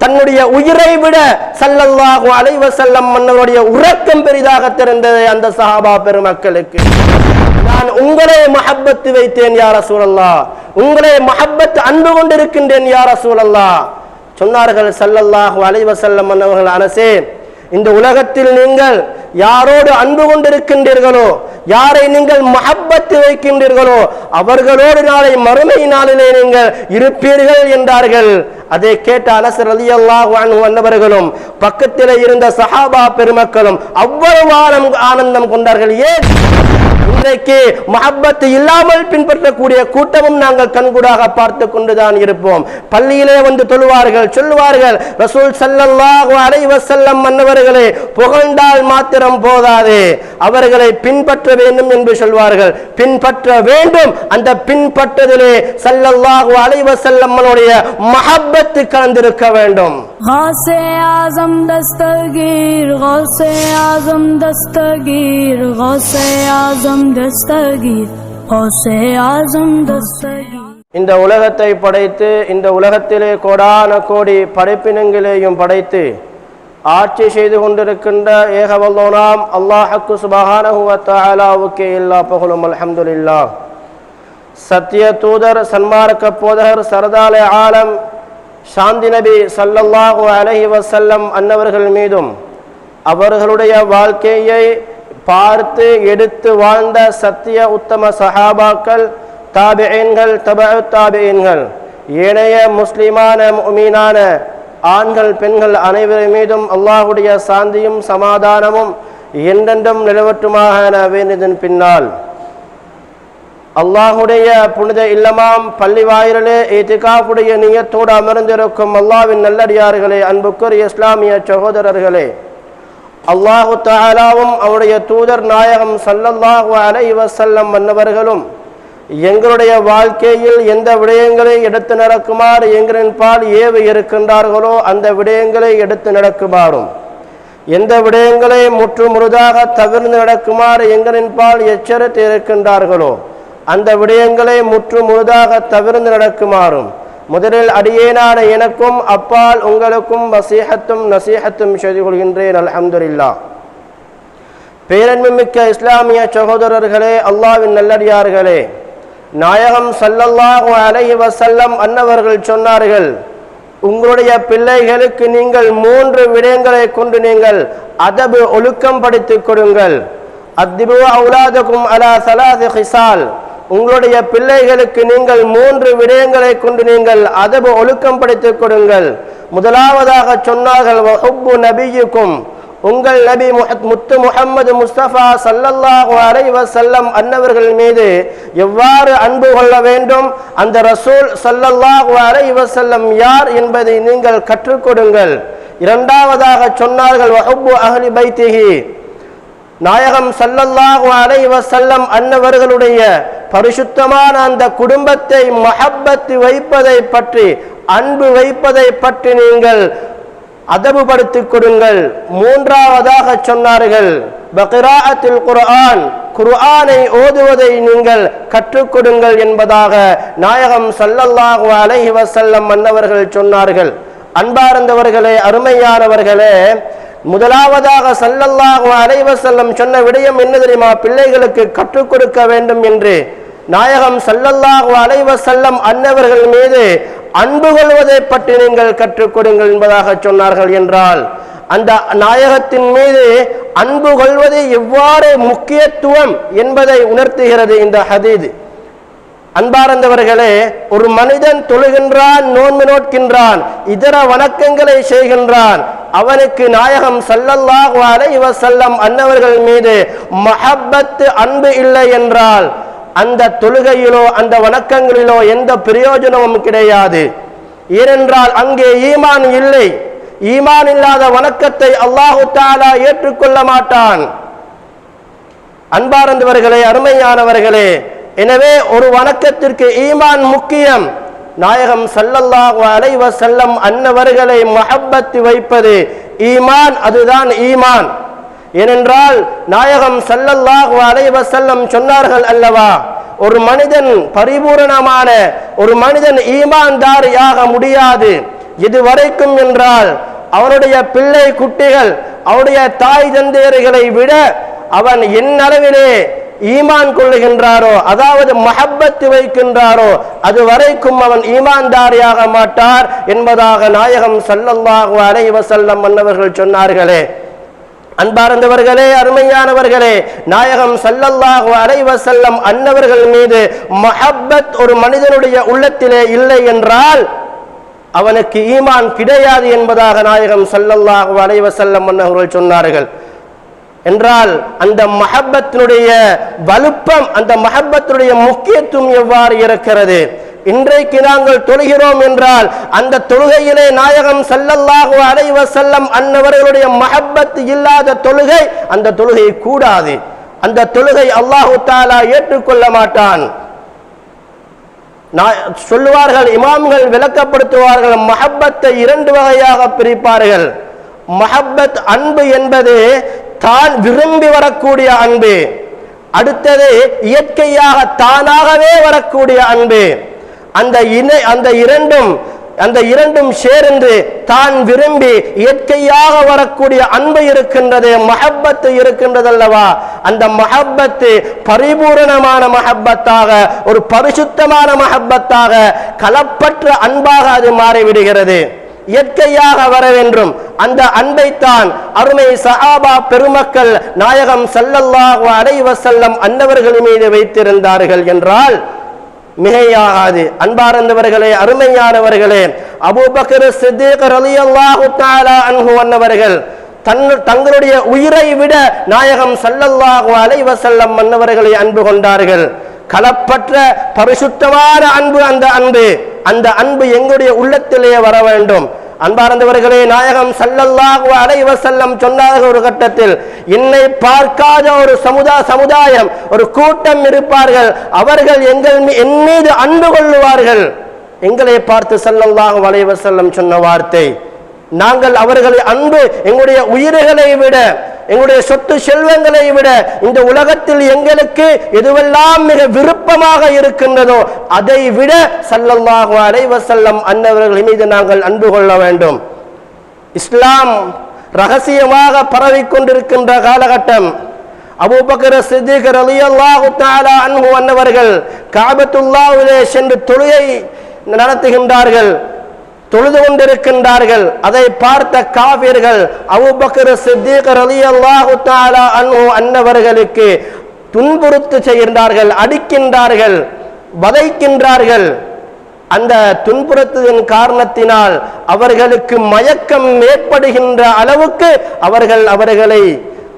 தன்னுடைய உயிரை விட சல்லல்லாஹு அலைவ செல்லம் மன்னருடைய உறக்கம் பெரிதாக தெரிந்தது அந்த சஹாபா பெருமக்களுக்கு. நான் உங்களே மஹப்பத்து வைத்தேன் யார சூழல்லா உங்களே மஹப்பத் அன்பு கொண்டிருக்கின்றேன் யார சூழல்லா சொன்னார்கள் சல்லல்லாஹு அலைவ செல்லம் மன்னவர்கள் அரசே இந்த உலகத்தில் நீங்கள் யாரோடு அன்பு கொண்டிருக்கின்றீர்களோ யாரை நீங்கள் மஹப்பத்து வைக்கின்றீர்களோ அவர்களோடு நாளை மறுமை நாளிலே நீங்கள் இருப்பீர்கள் என்றார்கள். அதை கேட்ட அலசர் அலி அல்லாஹ் வந்தவர்களும் பக்கத்தில் இருந்த சஹாபா பெருமக்களும் அவ்வளவு ஆனந்தம் கொண்டார்கள். ஏன்? இன்றைக்கு மஹப்பத்து இல்லாமல் பின்பற்றக்கூடிய கூட்டமும் நாங்கள் கண்கூடாக பார்த்து கொண்டுதான் இருப்போம். பள்ளியிலே வந்து தொழுவார்கள் சொல்லுவார்கள் ரசூல் ஸல்லல்லாஹு அலைவசல்லம் மன்னவர்களே புகழ்ந்தால் மாத்திரம் போதாது அவர்களை பின்பற்ற வேண்டும் என்று சொல்வார்கள் பின்பற்ற வேண்டும் அந்த பின்பற்றதிலே ஸல்லல்லாஹு அலைஹி வஸல்லம் மன்னுடைய மஹப்பத்து கலந்திருக்க வேண்டும் غوث اعظم دستگیر غوث اعظم دستگیر غوث اعظم دستگیر غوث اعظم دستگیر இந்த உலகத்தை படைத்து இந்த உலகத்திலே கோடான கோடி படைப்பினங்களையும் படைத்து ஆட்சி செய்து கொண்டிருக்கின்ற ஏகவல்லோனாம் அல்லாஹக்கு சுபஹானஹு இல்லா புகழும் அலமதுல்லா சத்திய தூதர் சன்மார்க்க போதகர் சரதாலே ஆலம் சாந்தி நபி சல்லல்லாஹு அலஹி வசல்லம் அன்னவர்கள் மீதும் அவர்களுடைய வாழ்க்கையை பார்த்து எடுத்து வாழ்ந்த சத்திய உத்தம சஹாபாக்கள் தாபியன்கள் தப தாபியன்கள் ஏனைய முஸ்லிமான உமீனான ஆண்கள் பெண்கள் அனைவர் மீதும் அல்லாஹுடைய சாந்தியும் சமாதானமும் என்றென்றும் நிலவற்றுமாக வேண்டியதன் பின்னால் அல்லாஹுடைய புனித இல்லமாம் பள்ளி வாயிலே இத்திகாஃபுடைய நீயத்தோடு அமர்ந்திருக்கும் அல்லாவின் நல்லடியார்களே அன்புக்குரிய இஸ்லாமிய சகோதரர்களே அல்லாஹு தாலாவும் அவருடைய தூதர் நாயகம் சல்லல்லாஹு அலை வசல்லம் மன்னவர்களும் எங்களுடைய வாழ்க்கையில் எந்த விடயங்களை எடுத்து நடக்குமாறு எங்களின் பால் ஏவு இருக்கின்றார்களோ அந்த விடயங்களை எடுத்து நடக்குமாறும். எந்த விடயங்களை முற்று முழுதாக தவிர்த்து நடக்குமாறு எங்களின் பால் எச்சரித்து இருக்கின்றார்களோ அந்த விடயங்களை முற்று முழுதாக தவிர்த்து நடக்குமாறும். முதலில் அடியேனான எனக்கும் அப்பால் உங்களுக்கும் வசீகத்தும் நசீஹத்தும் செய்து கொள்கின்றேன் பேரன்மை பேரன்மிக்க இஸ்லாமிய சகோதரர்களே அல்லாவின் நல்லடியார்களே நாயகம் சல்லல்லாஹு அலைஹி வசல்லம் அன்னவர்கள் சொன்னார்கள் உங்களுடைய பிள்ளைகளுக்கு நீங்கள் மூன்று விடயங்களை கொண்டு நீங்கள் அதபு ஒழுக்கம் படித்துக் கொடுங்கள். அத்திபு அவுலாதகும் அலா சலாது ஹிசால் உங்களுடைய பிள்ளைகளுக்கு நீங்கள் மூன்று விடயங்களை கொண்டு நீங்கள் அதபு ஒழுக்கம் படித்துக் கொடுங்கள். முதலாவதாக சொன்னார்கள் வஹுப்பு நபியுக்கும் உங்கள் நபி முஹத்- முத்து முஹம்மது முஸ்தபா சல்லல்லாஹு அலை வசல்லம் அன்னவர்கள் மீது எவ்வாறு அன்பு கொள்ள வேண்டும்? அந்த ரசூல் சல்லல்லாஹு அலை வசல்லம் யார் என்பதை நீங்கள் கற்றுக் கொடுங்கள். இரண்டாவதாக சொன்னார்கள் வஹுப்பு அஹ்லி பைத்திஹி. நாயகம் சல்லல்லாஹு அலை வசல்லம் அன்னவர்களுடைய பரிசுத்தமான அந்த குடும்பத்தை மஹப்பத்து வைப்பதை பற்றி அன்பு வைப்பதை பற்றி நீங்கள் அதபுபடுத்திக் கொடுங்கள். மூன்றாவதாக சொன்னார்கள். பக்ராஅத்தில் குர்ஆன் குர்ஆனை ஓதுவதை நீங்கள் கற்றுக் கொடுங்கள் என்பதாக நாயகம் சல்லல்லாஹு அலைஹி வசல்லம் மன்னவர்கள் சொன்னார்கள். அன்பார்ந்தவர்களே அருமையானவர்களே முதலாவதாக சல்லல்லாஹு அலைஹி வஸல்லம் சொன்ன விடயம் என்ன தெரியுமா? பிள்ளைகளுக்கு கற்றுக் கொடுக்க வேண்டும் என்று. நாயகம் சல்லல்லாஹு அலைவசல்லம் அன்னவர்கள் மீது அன்பு கொள்வதை பற்றி நீங்கள் கற்றுக் கொடுங்கள் என்பதாக சொன்னார்கள் என்றால் அந்த நாயகத்தின் மீது அன்பு கொள்வது எவ்வாறு முக்கியத்துவம் என்பதை உணர்த்துகிறது இந்த ஹதீது. அன்பார்ந்தவர்களே ஒரு மனிதன் தொழுகின்றான் நோன்பு நோட்கின்றான் இதர வணக்கங்களை செய்கின்றான் அவனுக்கு நாயகம் ஸல்லல்லாஹு அலைஹி அன்னவர்கள் மீது மஹப்பத்து அன்பு இல்லை என்றால் அந்த தொழுகையிலோ அந்த வணக்கங்களிலோ எந்த பிரயோஜனமும் கிடையாது. ஏனென்றால் அங்கே ஈமான் இல்லை. ஈமான் இல்லாத வணக்கத்தை அல்லாஹு தாலா ஏற்றுக்கொள்ள மாட்டான். அன்பார்ந்தவர்களே அருமையானவர்களே எனவே ஒரு வணக்கத்திற்கு ஈமான் முக்கியம். நாயகம் சல்லல்லாஹு அலைஹி செல்லம் அன்னவர்களை மஹப்பத்து வைப்பது ஈமான் அதுதான் ஈமான். ஏனென்றால் நாயகம் சல்லல்லாஹு அலைஹி செல்லம் சொன்னார்கள் அல்லவா ஒரு மனிதன் பரிபூரணமான ஒரு மனிதன் ஈமான்தாரியாக முடியாது. இதுவரைக்கும் என்றால் அவனுடைய பிள்ளை குட்டிகள் அவனுடைய தாய் தந்தையர்களை விட அவன் என் அளவிலே ஈமான் கொள்ளுகின்றாரோ அதாவது மஹப்பத்து வைக்கின்றாரோ அது வரைக்கும் அவன் ஈமான்தாரியாக மாட்டார் என்பதாக நாயகம் சல்லல்லாஹு அலைஹி வஸல்லம் மன்னவர்கள் சொன்னார்களே. அன்பார்ந்தவர்களே அருமையானவர்களே நாயகம் ஸல்லல்லாஹு அலைவ செல்லம் அன்னவர்கள் மீது மஹப்பத் ஒரு மனிதனுடைய உள்ளத்திலே இல்லை என்றால் அவனுக்கு ஈமான் கிடையாது என்பதாக நாயகம் ஸல்லல்லாஹு அலைவ செல்லம் அன்னவர்கள் சொன்னார்கள். என்றால் அந்த மஹப்பத்தினுடைய வலுப்பம் அந்த மஹப்பத்தினுடைய முக்கியத்துவம் எவ்வாறு இருக்கிறது? இன்றைக்கு நாங்கள் தொழுகிறோம் என்றால் அந்த தொழுகையிலே நாயகம் ஸல்லல்லாஹு அலைஹி செல்லம் அன்னவர்களுடைய மஹப்பத் இல்லாத தொழுகை அந்த தொழுகை கூடாது. அந்த தொழுகை அல்லாஹு தாலா ஏற்றுக்கொள்ள மாட்டான். நான் சொல்லுவார்கள் இமாம்கள் விளக்கப்படுத்துவார்கள் மஹப்பத்தை இரண்டு வகையாக பிரிப்பார்கள். மஹப்பத் அன்பு என்பது தான் விரும்பி வரக்கூடிய அன்பு. அடுத்தது இயற்கையாக தானாகவே வரக்கூடிய அன்பு. அந்த இணை அந்த இரண்டும் அந்த இரண்டும் சேர்ந்து தான் விரும்பி இயற்கையாக வரக்கூடிய அன்பு இருக்கின்றது மஹப்பத்து இருக்கின்றது அல்லவா அந்த மஹப்பத்து பரிபூரணமான மஹப்பத்தாக ஒரு பரிசுத்தமான மஹப்பத்தாக கலப்பற்ற அன்பாக அது மாறிவிடுகிறது. இயற்கையாக வர வேண்டும். அந்த அன்பைத்தான் அருமை சஹாபா பெருமக்கள் நாயகம் ஸல்லல்லாஹு அலைஹி அன்னவர்கள் மீது வைத்திருந்தார்கள் என்றால் மிகையாகாது. அன்பார்ந்தவர்களே அருமையானவர்களே அபூபக்கர் சித்திக் ரலியல்லாஹு தஆலா அன்ஹு அன்னவர்கள் தன் தங்களுடைய உயிரை விட நாயகம் ஸல்லல்லாஹு அலைவசல்லம் மன்னவர்களை அன்பு கொண்டார்கள். கலப்பற்ற பரிசுத்தமான அன்பு அந்த அன்பு. அந்த அன்பு எங்களுடைய உள்ளத்திலே வர வேண்டும். அன்பார்ந்தவர்களே நாயகம் ஸல்லல்லாஹு அலைவ செல்லம் சொன்னார்கள் ஒரு கட்டத்தில் என்னை பார்க்காத ஒரு சமுதா சமுதாயம் ஒரு கூட்டம் இருப்பார்கள். அவர்கள் எங்கள் என் மீது அன்பு கொள்ளுவார்கள். எங்களை பார்த்து ஸல்லல்லாஹு அலைவ செல்லம் சொன்ன வார்த்தை நாங்கள் அவர்களை அன்பு எங்களுடைய உயிர்களை விட எங்களுடைய சொத்து செல்வங்களை விட இந்த உலகத்தில் எங்களுக்கு எதுவெல்லாம் மிக விருப்பமாக இருக்கின்றதோ அதை விட ஸல்லல்லாஹு அலைஹி அன்னவர்கள் மீது நாங்கள் அன்பு கொள்ள வேண்டும். இஸ்லாம் ரகசியமாக பரவிக் கொண்டிருக்கின்ற காலகட்டம். அபூபக்கர் சித்திக் ரலியல்லாஹு தாலா அன்பு அன்னவர்கள் காபத்துல்லாவிலே சென்று தொழுகை நடத்துகின்றார்கள். தொழுது கொண்டிருக்கின்றார்கள். அதை பார்த்த காபிர்கள் அபூபக்கர் அலி அல்லாஹு தாலா அன்ஹு அன்னவர்களுக்கு துன்புறுத்து செய்கின்றார்கள் அடிக்கின்றார்கள் வதைக்கின்றார்கள். அந்த துன்புறுத்ததின் காரணத்தினால் அவர்களுக்கு மயக்கம் ஏற்படுகின்ற அளவுக்கு அவர்கள் அவர்களை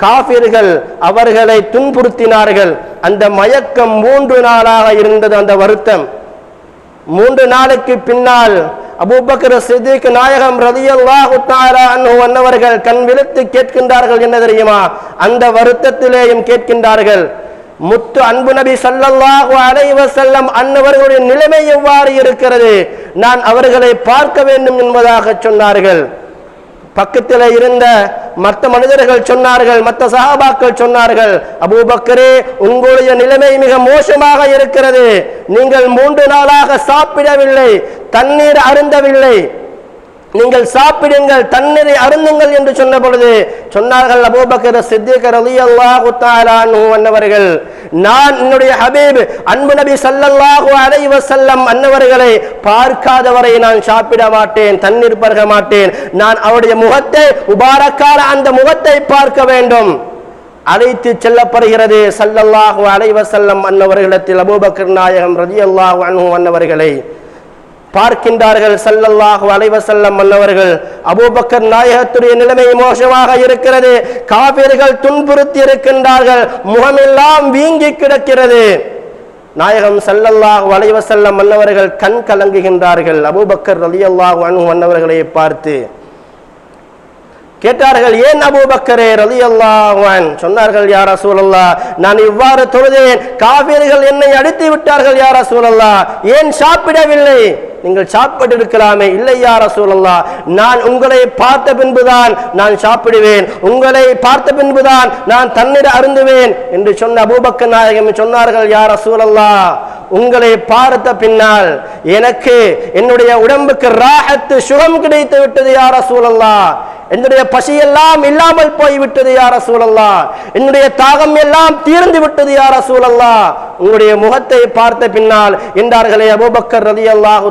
காபிர்கள் அவர்களை துன்புறுத்தினார்கள். அந்த மயக்கம் மூன்று நாளாக இருந்தது அந்த வருத்தம். மூன்று நாளுக்கு பின்னால் அபூபக்கர் சித்திக் நாயகம் ரலியல்லாஹு தஆலா அன்னவர்கள் கண் விழுத்து கேட்கின்றார்கள் என்ன தெரியுமா? அந்த வருத்தத்திலேயும் கேட்கின்றார்கள். முத்து அன்பு நபி ஸல்லல்லாஹு அலைஹி செல்லம் அன்னவர்களுடைய நிலைமை எவ்வாறு இருக்கிறது? நான் அவர்களை பார்க்க வேண்டும் என்பதாக சொன்னார்கள். பக்கத்தில் இருந்த மற்ற மனிதர்கள் சொன்னார்கள் மற்ற சகாபாக்கள் சொன்னார்கள் அபூபக்கரே உங்களுடைய நிலைமை மிக மோசமாக இருக்கிறது. நீங்கள் மூன்று நாளாக சாப்பிடவில்லை தண்ணீர் அருந்தவில்லை. நீங்கள் சாப்பிடுங்கள் தண்ணீரை அருந்துங்கள் என்று சொன்ன பொழுது சொன்னார்கள் அபூபக்கர் சித்திகர் அலி அல்லாஹு அன்னவர்கள் நான் என்னுடைய ஹபீப் அன்பு நபி ஸல்லல்லாஹு அலைவ செல்லம் அன்னவர்களை பார்க்காதவரை நான் சாப்பிட மாட்டேன் தண்ணீர் பருக மாட்டேன். நான் அவருடைய முகத்தை உபாரக்கார அந்த முகத்தை பார்க்க வேண்டும். அழைத்து செல்லப்படுகிறது சல்லல்லாஹு அலைவ செல்லம் அன்னவர்களிடத்தில் அபூபக்கர் நாயகம் ரலியல்லாஹு அன்ஹு அன்னவர்களை. பார்க்கின்றார்கள் ஸல்லல்லாஹு அலைஹி வஸல்லம் மன்னவர்கள் அபூபக்கர் நாயகத்துடைய நிலைமை மோசமாக இருக்கிறது. காபிர்கள் துன்புறுத்தி இருக்கின்றார்கள். முகமெல்லாம் வீங்கி கிடக்கிறது. நாயகம் ஸல்லல்லாஹு வளைவ வஸல்லம் மன்னவர்கள் கண் கலங்குகின்றார்கள். அபூபக்கர் ரலியல்லாஹு அன்ஹு மன்னவர்களை பார்த்து கேட்டார்கள் ஏன் அபூபக்கரே ரலி அல்லாஹன் சொன்னார்கள் யாரா சூழல்லா நான் இவ்வாறு தொழுதேன். காவிரிகள் என்னை அடித்து விட்டார்கள் யாரா சூழல்லா ஏன் சாப்பிடவில்லை? நீங்கள் சாப்பிட்டு இருக்கலாமே இல்லை யா நான் உங்களை பார்த்த பின்புதான் நான் சாப்பிடுவேன். உங்களை பார்த்த பின்புதான் நான் தண்ணீர் அருந்துவேன் என்று சொன்ன அபூபக்கர் நாயகம் சொன்னார்கள் யார் ரசூலல்லா உங்களை பார்த்த பின்னால் எனக்கு என்னுடைய உடம்புக்கு ராகத்து சுகம் கிடைத்து விட்டது யார் சூழல்லா என்னுடைய பசியெல்லாம் இல்லாமல் போய்விட்டது யார சூழல்லா என்னுடைய தாகம் எல்லாம் தீர்ந்து விட்டது யார சூழல்லா உங்களுடைய முகத்தை பார்த்த பின்னால் என்றார்களே அபூபக்கர் ரதி அல்லாஹு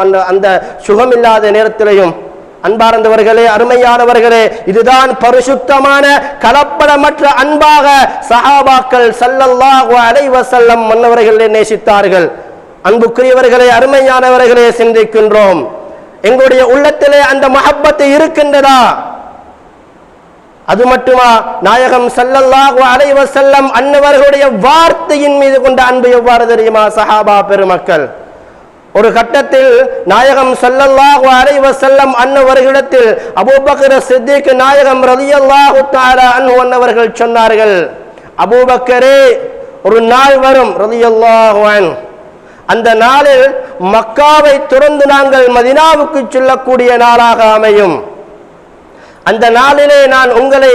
அந்த அந்த சுகமில்லாத நேரத்திலையும். அன்பார்ந்தவர்களே அருமையானவர்களே இதுதான் பரிசுத்தமான கலப்படமற்ற அன்பாக சஹாபாக்கள் சல்லல்லாஹு அலைஹி செல்லம் மன்னவர்களை நேசித்தார்கள். அன்புக்குரியவர்களே அருமையானவர்களே சிந்திக்கின்றோம். எங்களுடைய உள்ளத்திலே அந்த மஹப்பத்து இருக்கின்றதா? அது மட்டுமா? நாயகம் ஸல்லல்லாஹு அலைவ செல்லம் அன்னவர்களுடைய வார்த்தையின் மீது கொண்ட அன்பு எவ்வாறு தெரியுமா சஹாபா பெருமக்கள்? ஒரு கட்டத்தில் நாயகம் ஸல்லல்லாஹு அலைவ செல்லம் அன்னவர்களிடத்தில் அபூபக்கர சித்திக்கு நாயகம் ரலியல்லாஹு தாரா அன்ஹு அன்னவர்கள் சொன்னார்கள் அபூபக்கரே ஒரு நாள் வரும். ரலியல்லாஹு அந்த நாளில் மக்காவை துறந்து நாங்கள் மதினாவுக்கு செல்லக்கூடிய நாளாக அமையும். அந்த நாளிலே நான் உங்களை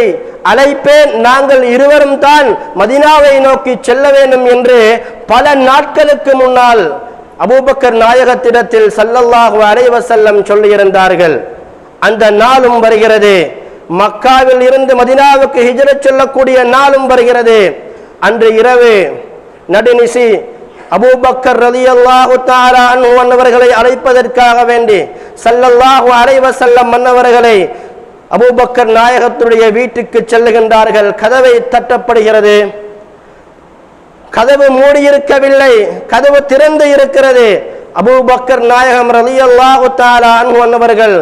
அழைப்பேன். நாங்கள் இருவரும் தான் மதினாவை நோக்கி செல்ல வேண்டும் என்று பல நாட்களுக்கு முன்னால் அபூபக்கர் நாயகத்திடத்தில் சல்லல்லாஹு அலைஹி சொல்லியிருந்தார்கள். அந்த நாளும் வருகிறது. மக்காவில் இருந்து மதினாவுக்கு ஹிஜரச் சொல்லக்கூடிய நாளும் வருகிறது. அன்று இரவு நடுநிசி அபூபக்கர் ரலியல்லாஹு தஆலா அன்ஹு மன்னவர்களை அழைப்பதற்காக வேண்டி சல்லல்லாஹு அலைஹி செல்லம் மன்னவர்களை அபூபக்கர் நாயகத்துடைய வீட்டுக்கு செல்லுகின்றார்கள். கதவை தட்டப்படுகிறது. கதவு மூடியிருக்கவில்லை. கதவு திறந்து இருக்கிறது. அபூபக்கர் நாயகம் ரலியல்லாஹு தஆலா அன்ஹு அன்னவர்கள்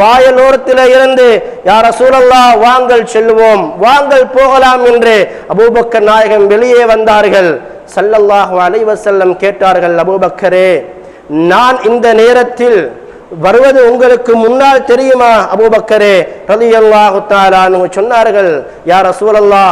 வாயலோரத்தில் இருந்து யார் சூழல்லா வாங்கள் செல்லுவோம். வாங்கள் போகலாம் என்று அபூபக்கர் நாயகம் வெளியே வந்தார்கள். சல்லல்லாஹு அலைவசல்லம் கேட்டார்கள் அபூபக்கரே நான் இந்த நேரத்தில் வருவது உங்களுக்கு முன்னால் தெரியுமா அபூபக்கரே? ரலியல்லாஹு தஆலா சொன்னார்கள் யார் ரசூலல்லா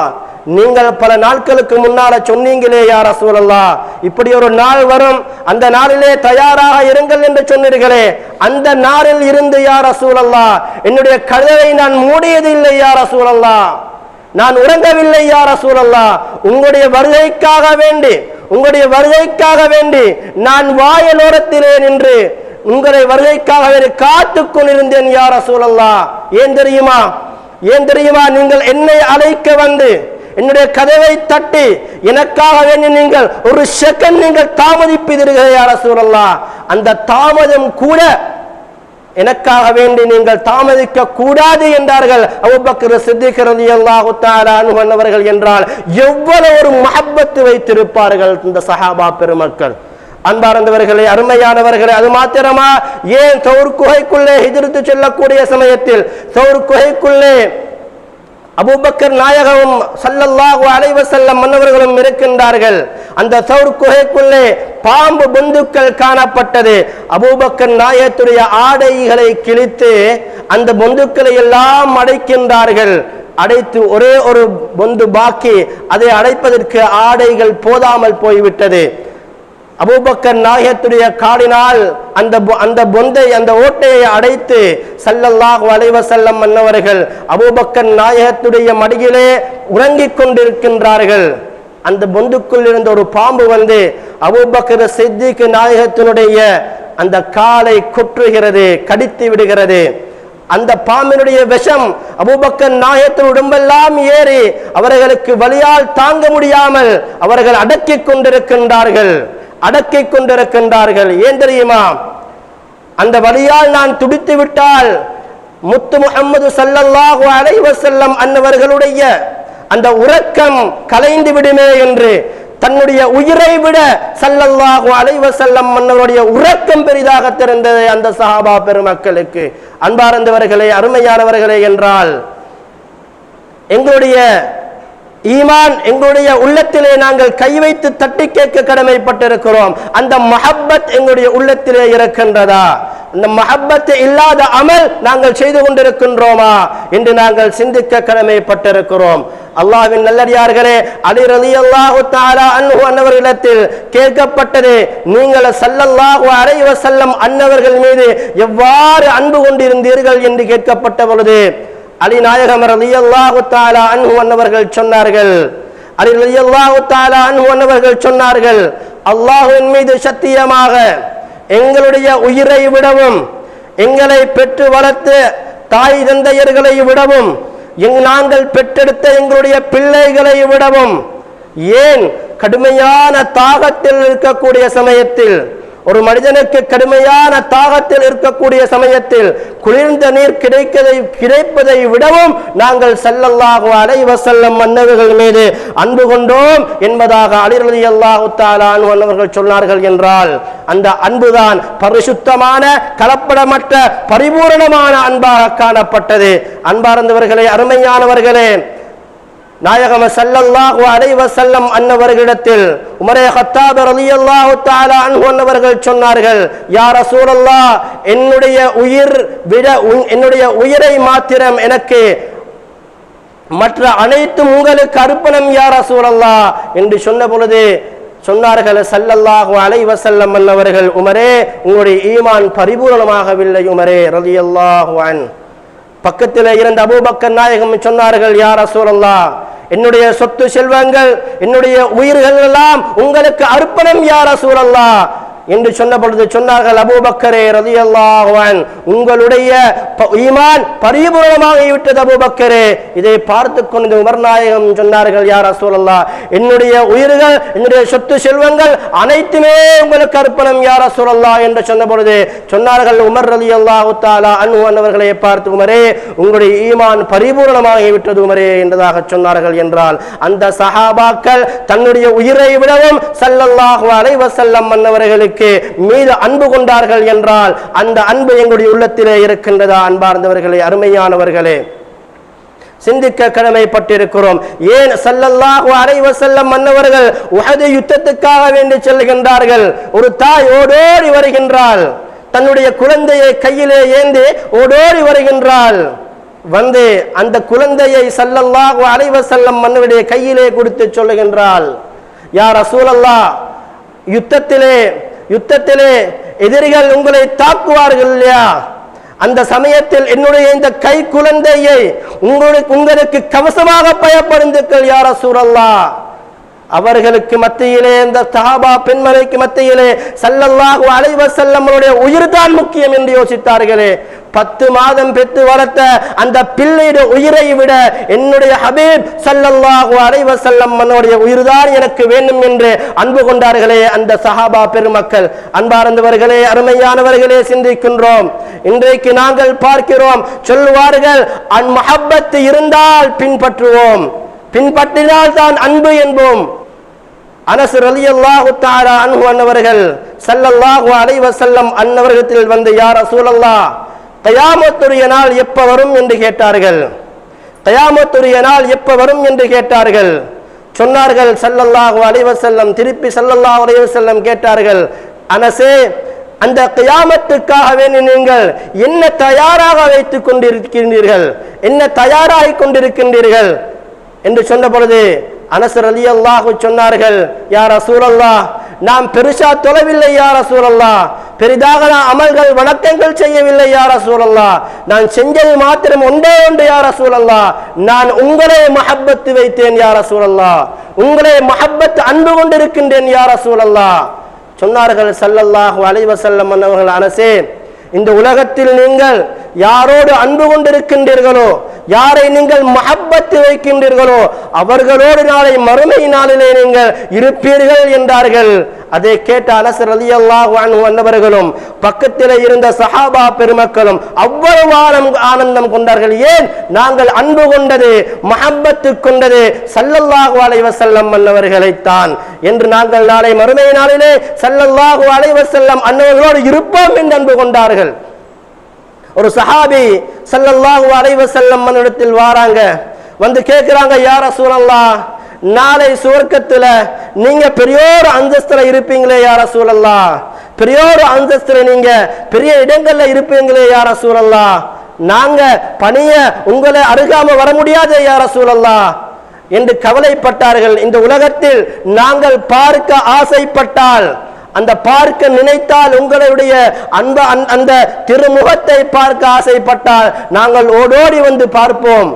நீங்கள் பல நாட்களுக்கு முன்னால சொன்னீங்களே யார் சூழல்லா இப்படி ஒரு நாள் வரும் அந்த நாளிலே தயாராக இருங்கள் என்று சொன்னீர்களே. அந்த நாளில் இருந்து யார் சூழல்லா என்னுடைய கதவை நான் மூடியதில்லை யார் சூழல்லா நான் உறங்கவில்லை யார சூழல்லா உங்களுடைய வருகைக்காக வேண்டி உங்களுடைய வருகைக்காக வேண்டி நான் வாயலோரத்திலே நின்று உங்களை வருகைக்காக காத்து கொண்டிருந்தேன் யார சூழல்லா ஏன் தெரியுமா? ஏன் தெரியுமா? நீங்கள் என்னை அழைக்க வந்து என்னுடைய கதவை தட்டி எனக்காக வேண்டி நீங்கள் ஒரு செகண்ட் நீங்கள் தாமதிப்பீர்கள் யார சூழல்லா அந்த தாமதம் கூட எனக்காக வேண்டி நீங்கள் தாமதிக்க கூடாது என்றார்கள். அபூபக்கர் சித்திக் ரலியல்லாஹு தஆலா அன்ஹு என்றால் எவ்வளவு ஒரு மஹப்பத்து வைத்திருப்பார்கள் இந்த சஹாபா பெருமக்கள். அன்பார்ந்தவர்களே அருமையானவர்களே அது மாத்திரமா? ஏன் சௌர் குகைக்குள்ளே எதிர்த்து செல்லக்கூடிய சமயத்தில் சௌர் குகைக்குள்ளே அபூபக்கர் நாயகமும் சல்லல்லாஹு அலைஹி மன்னவர்களும் இருக்கின்றார்கள். அந்த சவுர் குகைக்குள்ளே பாம்பு பொந்துக்கள் காணப்பட்டது. அபூபக்கர் நாயகத்துடைய ஆடைகளை கிழித்து அந்த பொந்துக்களை எல்லாம் அடைக்கின்றார்கள். அடைத்து ஒரே ஒரு பொந்து பாக்கி அதை அடைப்பதற்கு ஆடைகள் போதாமல் போய்விட்டது. அபூபக்கர் நாயகத்துடைய காலினால் அந்த அந்த பொந்தை அந்த ஓட்டையை அடைத்து சல்லல்லாஹு வளைவ செல்லம் மன்னவர்கள் அபூபக்கர் நாயகத்துடைய மடியிலே உறங்கிக் கொண்டிருக்கின்றார்கள். அந்த பொந்துக்குள் இருந்த ஒரு பாம்பு வந்து அபூபக்கர் சித்திக்கு நாயகத்தினுடைய அந்த காலை கொற்றுகிறது கடித்து விடுகிறது. அந்த பாம்பினுடைய விஷம் அபூபக்கர் நாயகத்தின் உடம்பெல்லாம் ஏறி அவர்களுக்கு வழியால் தாங்க முடியாமல் அவர்கள் அடக்கிக் கொண்டிருக்கின்றார்கள். அடக்கிக் கொண்டிருக்கின்றார்கள். ஏன் தெரியுமா? அந்த வழியால் நான் துடித்து விட்டால் முத்து முகமது சல்லல்லாஹு அலைவ செல்லம் அன்னவர்களுடைய அந்த உறக்கம் கலைந்து விடுமே என்று தன்னுடைய உயிரை விட சல்லல்லாஹு அலைவ செல்லம் மன்னருடைய உறக்கம் பெரிதாக தெரிந்தது அந்த சஹாபா பெருமக்களுக்கு. அன்பார்ந்தவர்களே அருமையானவர்களே என்றால் எங்களுடைய ஈமான் எங்களுடைய உள்ளத்திலே நாங்கள் கை வைத்து தட்டி கேட்க கடமைப்பட்டிருக்கிறோம். அந்த மஹப்பத் எங்களுடைய உள்ளத்திலே இருக்கின்றதா? அந்த மஹப்பத் இல்லாத அமல் நாங்கள் செய்து கொண்டிருக்கின்றோமா? என்று நாங்கள் சிந்திக்க கடமைப்பட்டிருக்கிறோம். அல்லாஹ்வின் நல்லடியார்களே அலி ரலி அல்லாஹு தாரா அன்ஹு அன்னவர்களிடத்தில் கேட்கப்பட்டது நீங்கள் சல்லல்லாஹு அலைஹி வஸல்லம் அன்னவர்கள் மீது எவ்வாறு அன்பு கொண்டிருந்தீர்கள் என்று கேட்கப்பட்ட பொழுது அலி நாயகம் ரலியல்லாஹு தஆலா அன்ஹு அன்னவர்கள் சொன்னார்கள். அலி ரலியல்லாஹு தஆலா அன்ஹு அன்னவர்கள் சொன்னார்கள் அல்லாஹுவின் மீது சத்தியமாக எங்களுடைய உயிரை விடவும் எங்களை பெற்று வளர்த்து தாய் தந்தையர்களை விடவும் நாங்கள் பெற்றெடுத்த எங்களுடைய பிள்ளைகளை விடவும் ஏன் கடுமையான தாகத்தில் இருக்கக்கூடிய சமயத்தில் ஒரு மனிதனுக்கு கடுமையான தாகத்தில் இருக்கக்கூடிய சமயத்தில் குளிர்ந்த நீர் கிடைக்கதை கிடைப்பதை விடவும் நாங்கள் ஸல்லல்லாஹு அலைஹி வஸல்லம் மன்னர்கள் மீது அன்பு கொண்டோம் என்பதாக அலிரலி அல்லாஹு தாலான் சொன்னார்கள் என்றால் அந்த அன்புதான் பரிசுத்தமான கலப்படமற்ற பரிபூரணமான அன்பாக காணப்பட்டது. அன்பார்ந்தவர்களே அருமையானவர்களே நாயகம் சல்லல்லாஹு அலைவ செல்லம் அன்னவர்களிடத்தில் உமரே கத்தாப் ரலியல்லாஹு தஆலா அன்ஹு அன்னவர்கள் சொன்னார்கள் யா ரசூலல்லாஹ் என்னுடைய உயிர் விட உன்- என்னுடைய உயிரை மாத்திரம் எனக்கு மற்ற அனைத்தும் உங்களுக்கு அர்ப்பணம் யா ரசூலல்லாஹ். என்று சொன்ன பொழுது சொன்னார்கள் சல்லல்லாஹு அலைவ செல்லம் அன்னவர்கள் உமரே உங்களுடைய ஈமான் பரிபூரணமாகவில்லை உமரே ரலியல்லாஹு அன் பக்கத்தில் இருந்த அபூபக்கர் நாயகம் சொன்னார்கள் யார் ரசூலல்லா என்னுடைய சொத்து செல்வங்கள் என்னுடைய உயிர்கள் எல்லாம் உங்களுக்கு அர்ப்பணம் யார சூழல்லா என்று சொன்ன பொழுது சொன்னார்கள் அபூபக்கரே ரதி அல்லாஹுவன் உங்களுடைய ப- ஈமான் பரிபூர்ணமாகிவிட்டது அபூபக்கரே. இதை பார்த்து கொண்டு உமர்நாயகம் சொன்னார்கள் யார் அசூலல்லா என்னுடைய உயிர்கள் என்னுடைய சொத்து செல்வங்கள் அனைத்துமே உங்களுக்கு அர்ப்பணம் யார் அசூலல்லா என்று சொன்ன பொழுது சொன்னார்கள் உமர் ரதி அல்லாஹு தாலா அன்னவர்களை பார்த்து உமரே உங்களுடைய ஈமான் பரிபூர்ணமாகிவிட்டது உமரே என்றதாக சொன்னார்கள் என்றால் அந்த சஹாபாக்கள் தன்னுடைய உயிரை விடவும் சல்லல்லாஹு அலைவசல்லம் மன்னவர்களுக்கு எங்களுக்கு மீது அன்பு கொண்டார்கள் என்றால் அந்த அன்பு எங்களுடைய உள்ளத்திலே இருக்கின்றதா அன்பார்ந்தவர்களே அருமையானவர்களே? சிந்திக்க கடமைப்பட்டிருக்கிறோம். ஏன் ஸல்லல்லாஹு அலைஹி செல்லம் மன்னவர்கள் உகது யுத்தத்துக்காக வேண்டி செல்கின்றார்கள்? ஒரு தாய் ஓடோடி வருகின்றாள். தன்னுடைய குழந்தையை கையிலே ஏந்தி ஓடோடி வருகின்றாள். வந்து அந்த குழந்தையை ஸல்லல்லாஹு அலைவ செல்லம் மன்னருடைய கையிலே கொடுத்து சொல்லுகின்றாள். யார் அசூலல்லா யுத்தத்திலே யுத்தத்திலே எதிரிகள் உங்களை தாக்குவார்கள் இல்லையா? அந்த சமயத்தில் என்னுடைய இந்த கை குழந்தையை உங்களுக்கு உங்களுக்கு கவசமாக பயப்படுந்துக்கள் யார சூழல்லா அவர்களுக்கு மத்தியிலே இந்த சஹாபா பெண்மலைக்கு மத்தியிலே சல்லல்லாஹு அலைஹி வஸல்லமுடைய உயிர் தான் முக்கியம் என்று யோசித்தார்களே. பத்து மாதம் பெற்று வளர்த்த அந்த பிள்ளையுடைய உயிரை விட என்னுடைய ஹபீப் சல்லல்லாஹு அலைஹி வஸல்லம் உயிர் தான் எனக்கு வேண்டும் என்று அன்பு கொண்டார்களே அந்த சஹாபா பெருமக்கள். அன்பார்ந்தவர்களே அருமையானவர்களே சிந்திக்கின்றோம். இன்றைக்கு நாங்கள் பார்க்கிறோம் சொல்லுவார்கள் அன் மஹப்பத்து இருந்தால் பின்பற்றுவோம். பின்பற்றினால் தான் அன்பு என்போம். அனஸ் ரலியல்லாஹு தாரா அன்பு அன்னவர்கள் சல்லல்லாஹு அலைஹி செல்லம் அன்னவர்களிடத்தில் வந்து யார் அசூலல்லா தயாமத்துரிய நாள் எப்ப வரும்? என்று கேட்டார்கள். தயாமத்துரிய நாள் எப்ப வரும்? என்று கேட்டார்கள். சொன்னார்கள் சல்லல்லாஹு அலைஹி செல்லம் திருப்பி சல்லல்லாஹு அலைஹி செல்லம் கேட்டார்கள் அனசே அந்த கியாமத்துக்காக வேண்டி நீங்கள் என்ன தயாராக வைத்துக் கொண்டிருக்கின்றீர்கள்? என்ன தயாராகிக் கொண்டிருக்கின்றீர்கள்? என்று சொன்ன பொழுது அனசர் அலி அல்லாஹு சொன்னார்கள் யார் ரசூலல்லாஹ் நாம் பெருசா தொலைவில்லை யார் சூழல்லா பெரிதாக நான் அமல்கள் வணக்கங்கள் செய்யவில்லை யார் ரசூலல்லாஹ். நான் செஞ்சது மாத்திரம் ஒன்றே ஒன்று யார் சூழல்லா நான் உங்களை மஹப்பத்து வைத்தேன் யார் சூழல்லா உங்களை மஹப்பத் அன்பு கொண்டிருக்கின்றேன் யார் சூழல்லா சொன்னார்கள் சல்லல்லாஹு அலைவசல்லம் வஸல்லம் அவர்கள் அனசே இந்த உலகத்தில் நீங்கள் யாரோடு அன்பு கொண்டிருக்கின்றீர்களோ யாரை நீங்கள் மஹப்பத்து வைக்கின்றீர்களோ அவர்களோடு நாளை மறுமை நாளிலே நீங்கள் இருப்பீர்கள் என்றார்கள். அதை கேட்ட அலசர் அலி அல்லாஹ் வந்தவர்களும் பக்கத்தில் இருந்த சஹாபா பெருமக்களும் அவ்வளவு ஆனந்தம் கொண்டார்கள். ஏன்? நாங்கள் அன்பு கொண்டது மஹப்பத்து கொண்டது சல்லல்லாஹு அலைவசல்லம் வஸல்லம் அன்னவர்களைத்தான் என்று நாங்கள் நாளை மறுமை நாளிலே சல்லல்லாஹு அலைவசல்லம் அன்னவர்களோடு இருப்போம் என்று அன்பு கொண்டார்கள். ஒரு சஹாபி சல்லல்லாஹு அலைஹி வஸல்லம் மன்னிடத்தில் வாராங்க. வந்து கேட்குறாங்க யார ரசூலல்லாஹ் நாளை சுவர்க்கத்துல நீங்க பெரியோரு அந்தஸ்துல இருப்பீங்களே யார சூழல்லா பெரியோரு அந்தஸ்துல நீங்க பெரிய இடங்கள்ல இருப்பீங்களே யார சூழல்லா நாங்க பணிய உங்களை அருகாம வர முடியாது யார சூழல்லா என்று கவலைப்பட்டார்கள். இந்த உலகத்தில் நாங்கள் பார்க்க ஆசைப்பட்டால் அந்த பார்க்க நினைத்தால் உங்களுடைய அந்த அந்த- அந்த திருமுகத்தை பார்க்க ஆசைப்பட்டால் நாங்கள் ஓடோடி வந்து பார்ப்போம்.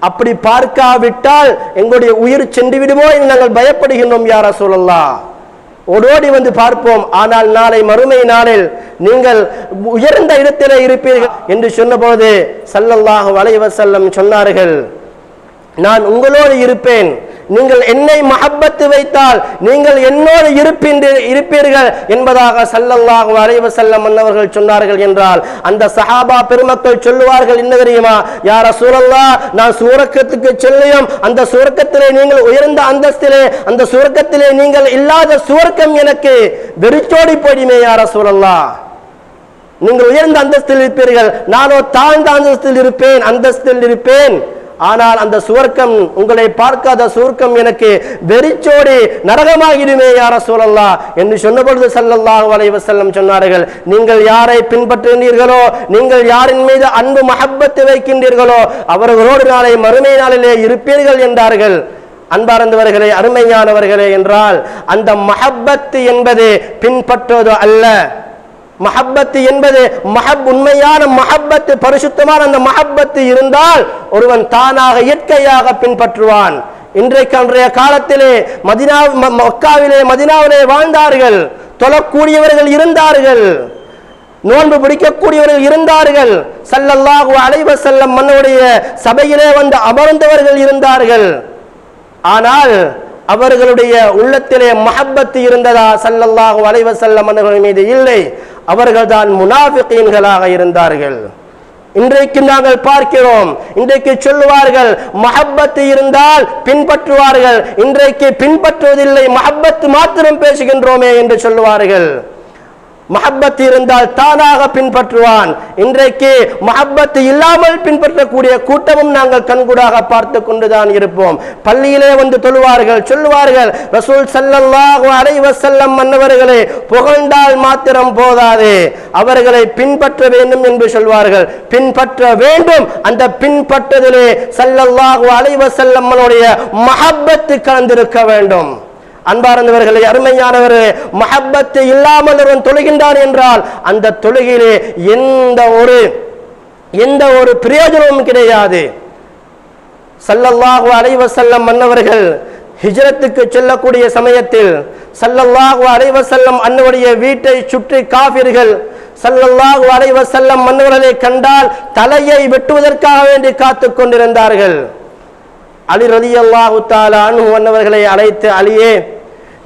அப்படி பார்க்காவிட்டால் எங்களுடைய உயிர் சென்று விடுமோ என்று நாங்கள் பயப்படுகின்றோம் யார சொல்லலாம் ஓடோடி வந்து பார்ப்போம். ஆனால் நாளை மறுமை நாளில் நீங்கள் உயர்ந்த இடத்திலே இருப்பீர்கள் என்று சொன்னபோது சல்லல்லாஹு அலைஹி செல்லம் சொன்னார்கள். நான் உங்களோடு இருப்பேன். நீங்கள் என்னை மஹப்பத்து வைத்தால் நீங்கள் என்னோடு இருப்பின்றி இருப்பீர்கள் என்பதாக சல்லல்லாஹு அலைஹி செல்லம் அன்னவர்கள் சொன்னார்கள் என்றால் அந்த சஹாபா பெருமக்கள் சொல்லுவார்கள் என்ன தெரியுமா? யார சூழல்லா நான் சூரக்கத்துக்கு சொல்லியும் அந்த சூரக்கத்திலே நீங்கள் உயர்ந்த அந்தஸ்திலே அந்த சூரக்கத்திலே நீங்கள் இல்லாத சூரக்கம் எனக்கு வெறிச்சோடி போயிடுமே யார சூழல்லா நீங்கள் உயர்ந்த அந்தஸ்தில் இருப்பீர்கள் நானோ தாழ்ந்த அந்தஸ்தில் இருப்பேன் அந்தஸ்தில் இருப்பேன். ஆனால் அந்த சுவர்க்கம் உங்களை பார்க்காத சுவர்க்கம் எனக்கு வெறிச்சோடி நரகமாகிடுமே யார சூழல்லா என்று சொன்ன பொழுது சல்லல்லாஹு செல்லம் சொன்னார்கள் நீங்கள் யாரை பின்பற்றுகிறீர்களோ நீங்கள் யாரின் மீது அன்பு மஹப்பத்து வைக்கின்றீர்களோ அவர்களோடு நாளை மறுமை நாளிலே இருப்பீர்கள் என்றார்கள். அன்பார்ந்தவர்களே அருமையானவர்களே என்றால் அந்த மஹப்பத்து என்பது பின்பற்றுவது அல்ல. மஹப்பத்து என்பது மஹப் உண்மையான மஹப்பத்து பரிசுத்தமான அந்த மஹப்பத்து இருந்தால் ஒருவன் தானாக இயற்கையாக பின்பற்றுவான். இன்றைக்கு அன்றைய காலத்திலே மதினா ம- மக்காவிலே மதினாவிலே வாழ்ந்தார்கள். தொழக்கூடியவர்கள் இருந்தார்கள். நோன்பு பிடிக்கக்கூடியவர்கள் இருந்தார்கள். சல்லல்லாஹு அலைவ செல்லம் மன்னுடைய சபையிலே வந்து அமர்ந்தவர்கள் இருந்தார்கள். ஆனால் அவர்களுடைய உள்ளத்திலே மஹப்பத்து இருந்ததா? சல்லல்லாஹு அலைவ செல்லம் மன்னர்கள் மீது இல்லை. அவர்கள்தான் முனாஃபிகீன்களாக இருந்தார்கள். இன்றைக்கு நாங்கள் பார்க்கிறோம் இன்றைக்கு சொல்லுவார்கள் மஹப்பத்து இருந்தால் பின்பற்றுவார்கள் இன்றைக்கு பின்பற்றுவதில்லை மஹப்பத்து மாத்திரம் பேசுகின்றோமே என்று சொல்லுவார்கள். மஹப்பத் இருந்தால் தானாக பின்பற்றுவான். இன்றைக்கு மஹப்பத்து இல்லாமல் பின்பற்றக்கூடிய கூட்டமும் நாங்கள் கண்கூடாக பார்த்து கொண்டுதான் இருப்போம். பள்ளியிலே வந்து தொழுவார்கள் சொல்லுவார்கள் ரசூல் ஸல்லல்லாஹு அலைஹி செல்லம் மன்னவர்களே புகழ்ந்தால் மாத்திரம் போதாது. அவர்களை பின்பற்ற வேண்டும் என்று சொல்வார்கள். பின்பற்ற வேண்டும். அந்த பின்பற்றதிலே ஸல்லல்லாஹு அலைஹி செல்லம்மனுடைய மஹப்பத்து கலந்திருக்க வேண்டும். அன்பார்ந்தவர்களே அருமையானவரே மஹப்பத்து இல்லாமல் ஒருவன் தொழுகின்றான் என்றால் அந்த தொழுகையிலே எந்த ஒரு எந்த ஒரு பிரயோஜனமும் கிடையாது. சல்லல்லாஹு அலைவ செல்லம் மன்னவர்கள் ஹிஜ்ரத்துக்கு செல்லக்கூடிய சமயத்தில் சல்லல்லாஹு அலைஹி செல்லம் அன்னவருடைய வீட்டை சுற்றி காபிர்கள் சல்லல்லாஹு அலைவ செல்லம் மன்னவர்களை கண்டால் தலையை வெட்டுவதற்காக வேண்டி காத்துக் கொண்டிருந்தார்கள். அலி ரதி அல்லாஹு தாலா அன்னவர்களை அழைத்து அலியே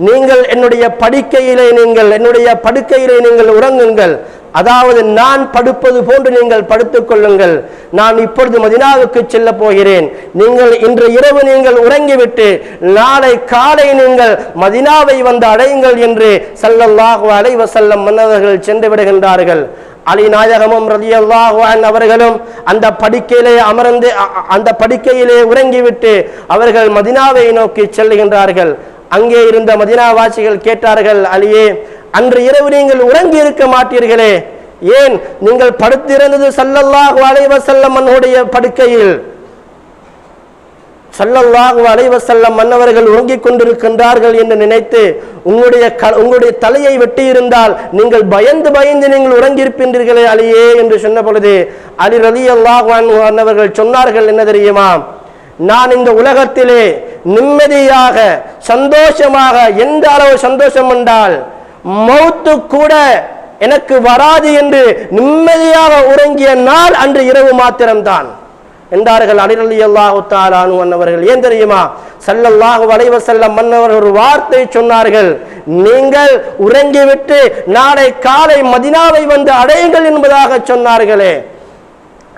நீங்கள் என்னுடைய படுக்கையிலே நீங்கள் என்னுடைய படுக்கையிலே நீங்கள் உறங்குங்கள். அதாவது நான் படுப்பது போன்று நீங்கள் படுத்துக் கொள்ளுங்கள். நான் இப்பொழுது மதினாவுக்கு செல்ல போகிறேன். நீங்கள் இன்று இரவு நீங்கள் உறங்கிவிட்டு நாளை காலை நீங்கள் மதினாவை வந்து அடையுங்கள் என்று சல்லல்லாஹு அலைவசல்லம் வஸல்லம் மன்னவர்கள் சென்று விடுகின்றார்கள். அலி நாயகமும் ரலியல்லாஹு அவர்களும் அந்த படுக்கையிலே அமர்ந்து அந்த படுக்கையிலே உறங்கிவிட்டு அவர்கள் மதினாவை நோக்கி செல்லுகின்றார்கள் அங்கே இருந்த மதினாவாசிகள் கேட்டார்கள் அலியே அன்று இரவு நீங்கள் உறங்கி இருக்க மாட்டீர்களே. ஏன்? நீங்கள் படுத்திருந்தது சல்லல்லாஹு அலைஹி வஸல்லம் படுக்கையில். சல்லல்லாஹு அலைவசல்லம் மன்னவர்கள் உறங்கிக் கொண்டிருக்கின்றார்கள் என்று நினைத்து உங்களுடைய க- உங்களுடைய தலையை வெட்டி இருந்தால் நீங்கள் பயந்து பயந்து நீங்கள் உறங்கியிருப்பின்றீர்களே அலியே என்று சொன்ன பொழுது அலி ரலியல்லாஹு அன்ஹு சொன்னார்கள் என்ன தெரியுமா? நான் இந்த உலகத்திலே நிம்மதியாக சந்தோஷமாக எந்த அளவு சந்தோஷம் என்றால் மௌத்து கூட எனக்கு வராது என்று நிம்மதியாக உறங்கிய நாள் அன்று இரவு மாத்திரம்தான். என்றார்கள். அலிரலி அல்லாஹு தாலானு அன்னவர்கள் ஏன் தெரியுமா? சல்லல்லாஹு வளைவ செல்லம் மன்னவர்கள் ஒரு வார்த்தை சொன்னார்கள். நீங்கள் உறங்கிவிட்டு நாளை காலை மதினாவை வந்து அடையுங்கள் என்பதாக சொன்னார்களே.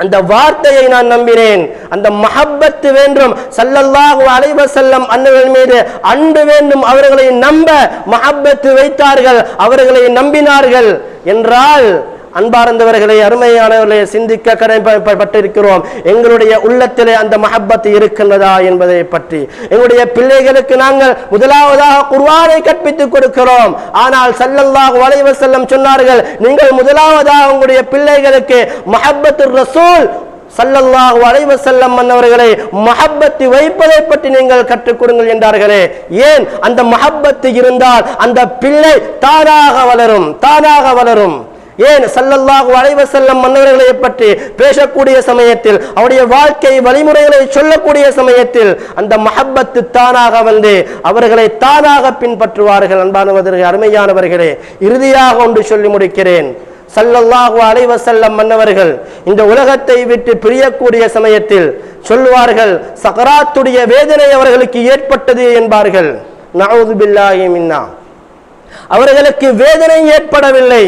அந்த வார்த்தையை நான் நம்பினேன் அந்த மஹப்பத்து வேண்டும். சல்லல்லாஹு அலைவ செல்லம் அன்னவர்கள் மீது அன்பு வேண்டும். அவர்களை நம்ப மஹப்பத்து வைத்தார்கள். அவர்களை நம்பினார்கள். என்றால் அன்பார்ந்தவர்களை அருமையானவர்களை சிந்திக்க கடமைப்பட்டிருக்கிறோம். எங்களுடைய உள்ளத்திலே அந்த மஹப்பத்து இருக்கின்றதா என்பதை பற்றி. எங்களுடைய பிள்ளைகளுக்கு நாங்கள் முதலாவதாக குர்ஆனை கற்பித்துக் கொடுக்கிறோம். ஆனால் சல்லல்லாஹு வளைவு செல்லம் சொன்னார்கள் நீங்கள் முதலாவதாக உங்களுடைய பிள்ளைகளுக்கு மஹப்பத்து ரசூல் சல்லல்லாஹு வளைவு செல்லம் மன்னவர்களை மஹப்பத்து வைப்பதை பற்றி நீங்கள் கற்றுக் கொடுங்கள் என்றார்களே. ஏன்? அந்த மஹப்பத்து இருந்தால் அந்த பிள்ளை தானாக வளரும் தானாக வளரும். ஏன் சல்லல்லாஹு அலைவ செல்லம் மன்னர்களை பற்றி பேசக்கூடிய சமயத்தில் அவருடைய வாழ்க்கை வழிமுறைகளை சொல்லக்கூடிய சமயத்தில் அந்த மஹப்பத்து தானாக வந்து அவர்களை தானாக பின்பற்றுவார்கள். அன்பானவர்கள் அருமையானவர்களே இறுதியாக ஒன்று சொல்லி முடிக்கிறேன். சல்லல்லாஹு அலைவ செல்லம் மன்னவர்கள் இந்த உலகத்தை விட்டு பிரியக்கூடிய சமயத்தில் சொல்லுவார்கள் சகராத்துடைய வேதனை அவர்களுக்கு ஏற்பட்டது என்பார்கள். நவுது பில்லாஹி மின்னா. அவர்களுக்கு வேதனை ஏற்படவில்லை.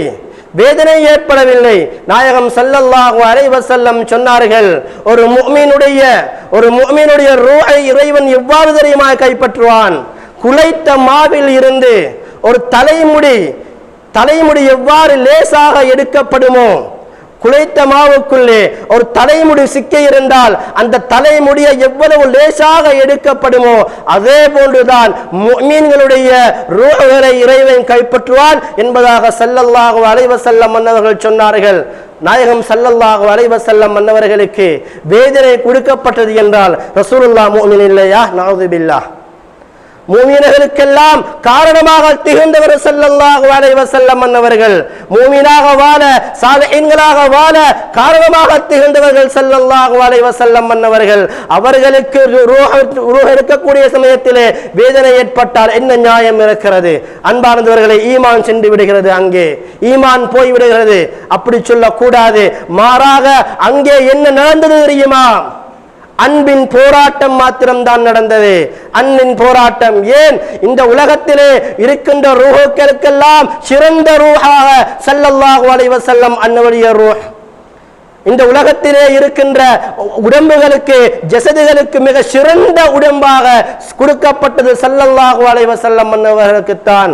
வேதனை ஏற்படவில்லை. நாயகம் ஸல்லல்லாஹு அலைஹி வஸல்லம் சொன்னார்கள் ஒரு முக்மீனுடைய ஒரு முக்மீனுடைய ரூஹை இறைவன் எவ்வாறு தெரியுமா கைப்பற்றுவான்? குலைத்த மாவில் இருந்து ஒரு தலைமுடி தலைமுடி எவ்வாறு லேசாக எடுக்கப்படுமோ குலைத்த மாவுக்குள்ளே ஒரு தலைமுடி சிக்க இருந்தால் அந்த தலைமுடியை எவ்வளவு லேசாக எடுக்கப்படுமோ அதே போன்றுதான் மீன்களுடைய ரூஹ்களை இறைவன் கைப்பற்றுவான் என்பதாக செல்லல்லாக அலைவ செல்ல மன்னவர்கள் சொன்னார்கள். நாயகம் ஸல்லல்லாஹு அலைவ செல்ல மன்னவர்களுக்கு வேதனை கொடுக்கப்பட்டது என்றால் ரசூலுல்லா மோமின் இல்லையா? நவுது மூமினர்களுக்கெல்லாம் காரணமாக திகழ்ந்தவர் செல்லல்லாக அலைஹி செல்லம் அன்னவர்கள் மூமினாக வாழ சாலிஹீன்களாக வாழ காரணமாக திகழ்ந்தவர்கள் செல்லல்லாக அலைஹி செல்லம் அன்னவர்கள் அவர்களுக்கு ரூக இருக்கக்கூடிய சமயத்திலே வேதனை ஏற்பட்டால் என்ன நியாயம் இருக்கிறது? அன்பார்ந்தவர்களை ஈமான் சென்று விடுகிறது அங்கே. ஈமான் போய் விடுகிறது. அப்படி சொல்லக்கூடாது. மாறாக அங்கே என்ன நடந்தது தெரியுமா? அன்பின் போராட்டம் மாத்திரம்தான் நடந்தது. அன்பின் போராட்டம் ஏன்? இந்த உலகத்திலே இருக்கின்ற ரூஹுக்களுக்கெல்லாம் சிறந்த ரூஹாக ஸல்லல்லாஹு அலைஹி செல்லம் அன்னவருடைய ரூஹ் இந்த உலகத்திலே இருக்கின்ற உடம்புகளுக்கு ஜசதுகளுக்கு மிக சிறந்த உடம்பாக கொடுக்கப்பட்டது ஸல்லல்லாஹு அலைஹி வஸல்லம் அன்னவர்களுக்குத்தான்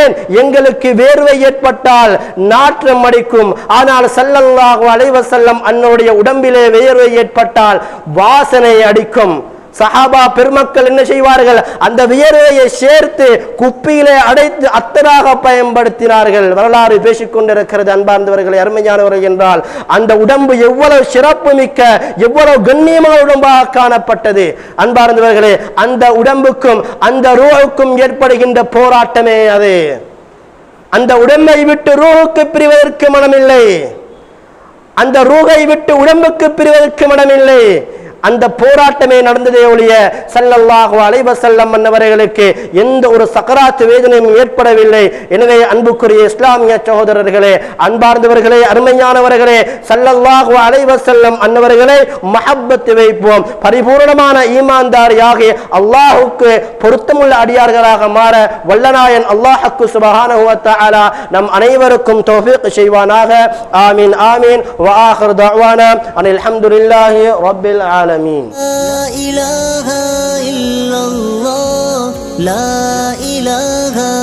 ஏன்? எங்களுக்கு வேர்வை ஏற்பட்டால் நாற்றம் அடிக்கும். ஆனால் ஸல்லல்லாஹு அலைஹி செல்லம் அன்னுடைய உடம்பிலே வேர்வை ஏற்பட்டால் வாசனை அடிக்கும். சஹாபா பெருமக்கள் என்ன செய்வார்கள்? அந்த வியர்வையை சேர்த்து குப்பியிலே அடைத்து அத்தராக பயன்படுத்தினார்கள். வரலாறு பேசிக் கொண்டிருக்கிறது அன்பார்ந்தவர்களை அருமையானவர்கள் என்றால் அந்த உடம்பு எவ்வளவு சிறப்பு மிக்க எவ்வளவு கண்ணியமான உடம்பாக காணப்பட்டது. அன்பார்ந்தவர்களே அந்த உடம்புக்கும் அந்த ரூவுக்கும் ஏற்படுகின்ற போராட்டமே அது. அந்த உடம்பை விட்டு ரூவுக்கு பிரிவதற்கு மனமில்லை. அந்த ரூகை விட்டு உடம்புக்கு பிரிவதற்கு மனமில்லை. அந்த போராட்டமே நடந்ததே ஒழிய ஸல்லல்லாஹு அலைவசல்லம் வஸல்லம் அன்னவர்களுக்கு எந்த ஒரு சக்கராத்து வேதனையும் ஏற்படவில்லை. எனவே அன்புக்குரிய இஸ்லாமிய சகோதரர்களே அன்பார்ந்தவர்களே அருமையானவர்களே ஸல்லல்லாஹு அலைவசல்லம் அன்னவர்களை மஹப்பத்து வைப்போம். பரிபூரணமான ஈமான்தாரியாகி அல்லாஹுக்கு பொருத்தமுள்ள அடியார்களாக மாற வல்லநாயன் அல்லாஹுக்கு சுபஹானஹு நம் அனைவருக்கும் தௌஃபீக் செய்வானாக. ஆமீன் ஆமீன். வாஹர் ஆகிர் அனில் ஹம்துலில்லாஹி আলামিন। লা ইলাহা ইল্লাল্লাহ লা ইলাহা